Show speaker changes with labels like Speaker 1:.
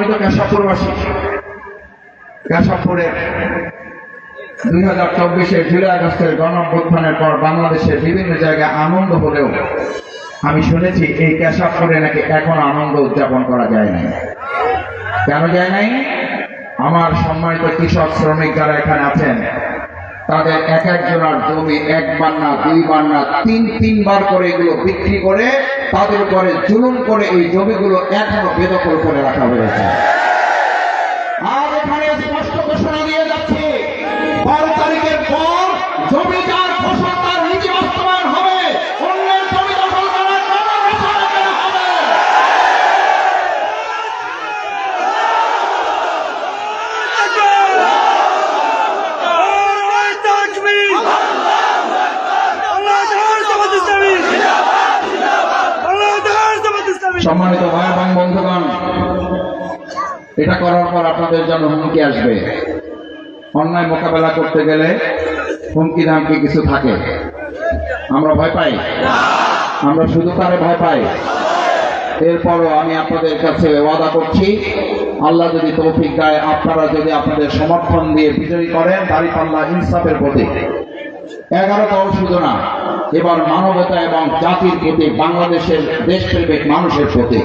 Speaker 1: সম্মানিত কেশবপুরবাসী কেশবপুরের দুই হাজার চব্বিশের জুলাই আগস্টের গণঅভ্যুত্থানের পর বাংলাদেশের বিভিন্ন জায়গায় আনন্দ হলেও আমি শুনেছি এই কেশবপুরে নাকি এখনও আনন্দ উদযাপন করা যায় নাই। কেন যায় নাই? আমার সম্মানিত কৃষক শ্রমিক যারা এখানে আছেন, তাদের এক একজনের জমি একবার না দুইবার না তিন তিনবার করে এগুলো বিক্রি করে তাদের উপরে জুলুম করে এই জমিগুলো এখনও বেদখল করে রাখা হয়েছে। আর এখানে স্পষ্ট ঘোষণা দিয়ে যাচ্ছে, বারো তারিখের পর জমি যার ফসল তার নিজে বাস্তবায়ন হবে অন্যের জমি দখল করার কোনো কথা এখানে হবে না। সম্মানিত ভাই এবং বন্ধুগণ, এটা করার পর আপনাদের জন্য হুমকি আসবে। অন্যায় মোকাবেলা করতে গেলে হুমকি ধামকি কিছু থাকে। আমরা ভয় পাই। আমরা শুধু তারে ভয় পাই। এরপরও আমি আপনাদের কাছে ওয়াদা করছি, আল্লাহ যদি তৌফিক দেয়, আপনারা যদি আপনাদের সমর্থন দিয়ে বিজয়ী করেন, দাঁড়িপাল্লা ইনসাফের প্রতি এগারো দল শুধু না। এবার মানবতা এবং জাতির প্রতি বাংলাদেশের দেশপ্রেমিক মানুষের প্রতি।